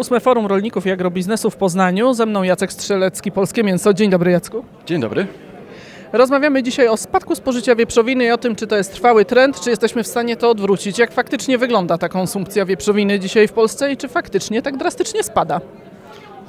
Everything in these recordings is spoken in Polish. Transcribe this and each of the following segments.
Ósme Forum Rolników i Agrobiznesu w Poznaniu. Ze mną Jacek Strzelecki, Polskie Mięso. Dzień dobry Jacku. Dzień dobry. Rozmawiamy dzisiaj o spadku spożycia wieprzowiny i o tym, czy to jest trwały trend, czy jesteśmy w stanie to odwrócić. Jak faktycznie wygląda ta konsumpcja wieprzowiny dzisiaj w Polsce i czy faktycznie tak drastycznie spada?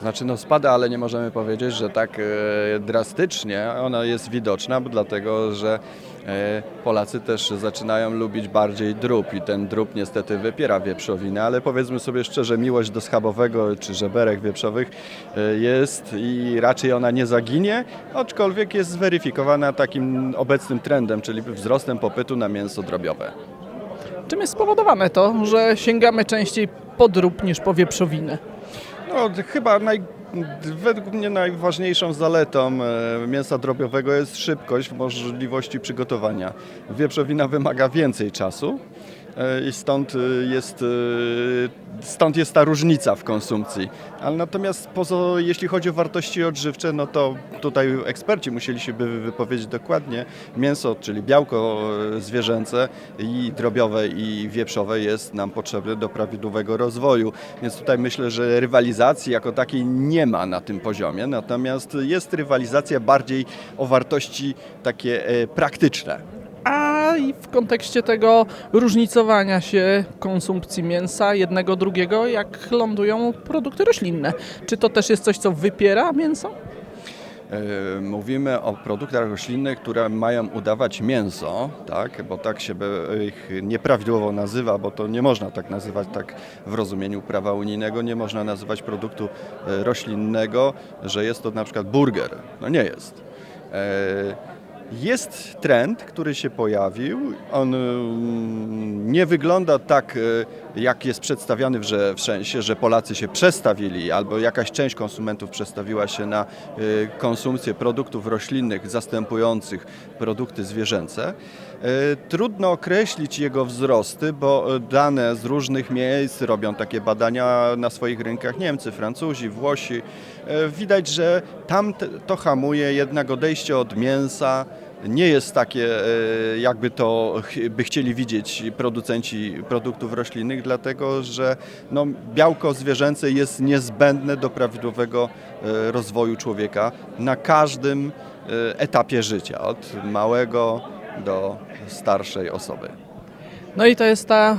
Znaczy no spada, ale nie możemy powiedzieć, że tak e, drastycznie ona jest widoczna, dlatego, że e, Polacy też zaczynają lubić bardziej drób i ten drób niestety wypiera wieprzowinę, ale powiedzmy sobie szczerze, miłość do schabowego czy żeberek wieprzowych e, jest i raczej ona nie zaginie, aczkolwiek jest zweryfikowana takim obecnym trendem, czyli wzrostem popytu na mięso drobiowe. Czym jest spowodowane to, że sięgamy częściej po drób niż po wieprzowinę? No, chyba naj, według mnie najważniejszą zaletą e, mięsa drobiowego jest szybkość możliwości przygotowania. Wieprzowina wymaga więcej czasu i stąd e, jest, e, stąd jest ta różnica w konsumpcji. Ale natomiast poza, jeśli chodzi o wartości odżywcze, no to tutaj eksperci musieli się by wypowiedzieć dokładnie. Mięso, czyli białko e, zwierzęce i drobiowe i wieprzowe jest nam potrzebne do prawidłowego rozwoju. Więc tutaj myślę, że rywalizacji jako takiej nie ma na tym poziomie, natomiast jest rywalizacja bardziej o wartości takie e, praktyczne. I w kontekście tego różnicowania się konsumpcji mięsa jednego, drugiego, jak lądują produkty roślinne. Czy to też jest coś, co wypiera mięso? E, Mówimy o produktach roślinnych, które mają udawać mięso, tak? bo tak się ich nieprawidłowo nazywa, bo to nie można tak nazywać tak w rozumieniu prawa unijnego, nie można nazywać produktu e, roślinnego, że jest to na przykład burger. No nie jest. Jest trend, który się pojawił. On mm, nie wygląda tak, e, jak jest przedstawiany w, sensie, że Polacy się przestawili, albo jakaś część konsumentów przestawiła się na e, konsumpcję produktów roślinnych zastępujących produkty zwierzęce. E, Trudno określić jego wzrosty, bo dane z różnych miejsc robią takie badania na swoich rynkach Niemcy, Francuzi, Włosi. Widać, że tam to hamuje, jednak odejście od mięsa nie jest takie, e, jakby to by chcieli widzieć producenci produktów roślinnych, dlatego że no, białko zwierzęce jest niezbędne do prawidłowego e, rozwoju człowieka na każdym e, etapie życia, od małego do starszej osoby. No i to jest ta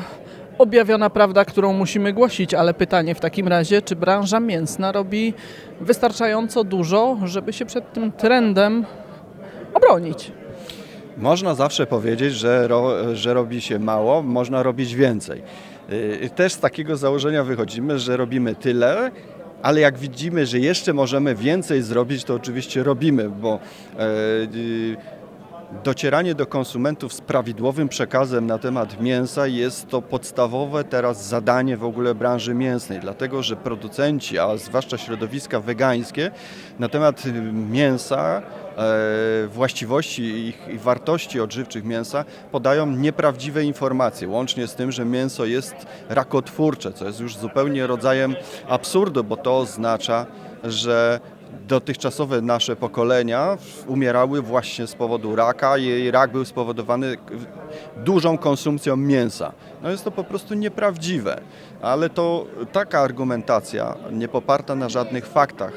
objawiona prawda, którą musimy głosić, ale pytanie w takim razie, czy branża mięsna robi wystarczająco dużo, żeby się przed tym trendem obronić? Można zawsze powiedzieć, że, ro, że robi się mało, można robić więcej. Yy, Też z takiego założenia wychodzimy, że robimy tyle, ale jak widzimy, że jeszcze możemy więcej zrobić, to oczywiście robimy, bo yy, docieranie do konsumentów z prawidłowym przekazem na temat mięsa jest to podstawowe teraz zadanie w ogóle branży mięsnej, dlatego że producenci, a zwłaszcza środowiska wegańskie, na temat y, mięsa, e, właściwości ich- i wartości odżywczych mięsa podają nieprawdziwe informacje, łącznie z tym, że mięso jest rakotwórcze, co jest już zupełnie rodzajem absurdu, bo to oznacza, że dotychczasowe nasze pokolenia umierały właśnie z powodu raka i rak był spowodowany dużą konsumpcją mięsa. No jest to po prostu nieprawdziwe, ale to taka argumentacja, nie poparta na żadnych faktach,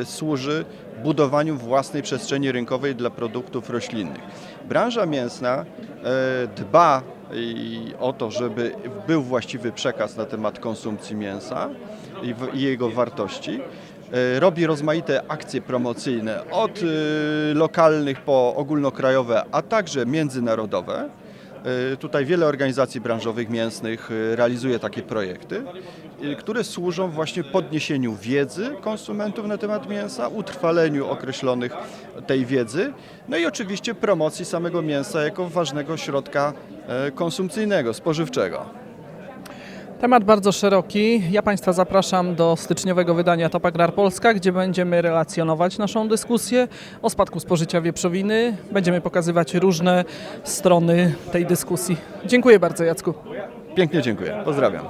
e, służy budowaniu własnej przestrzeni rynkowej dla produktów roślinnych. Branża mięsna e, dba i o to, żeby był właściwy przekaz na temat konsumpcji mięsa i, w, i jego wartości. E, Robi rozmaite akcje promocyjne, od y, lokalnych po ogólnokrajowe, a także międzynarodowe. E, Tutaj wiele organizacji branżowych mięsnych e, realizuje takie projekty, e, które służą właśnie podniesieniu wiedzy konsumentów na temat mięsa, utrwaleniu określonych tej wiedzy, no i oczywiście promocji samego mięsa jako ważnego środka e, konsumpcyjnego, spożywczego. Temat bardzo szeroki. Ja Państwa zapraszam do styczniowego wydania Top Agrar Polska, gdzie będziemy relacjonować naszą dyskusję o spadku spożycia wieprzowiny. Będziemy pokazywać różne strony tej dyskusji. Dziękuję bardzo Jacku. Pięknie dziękuję. Pozdrawiam.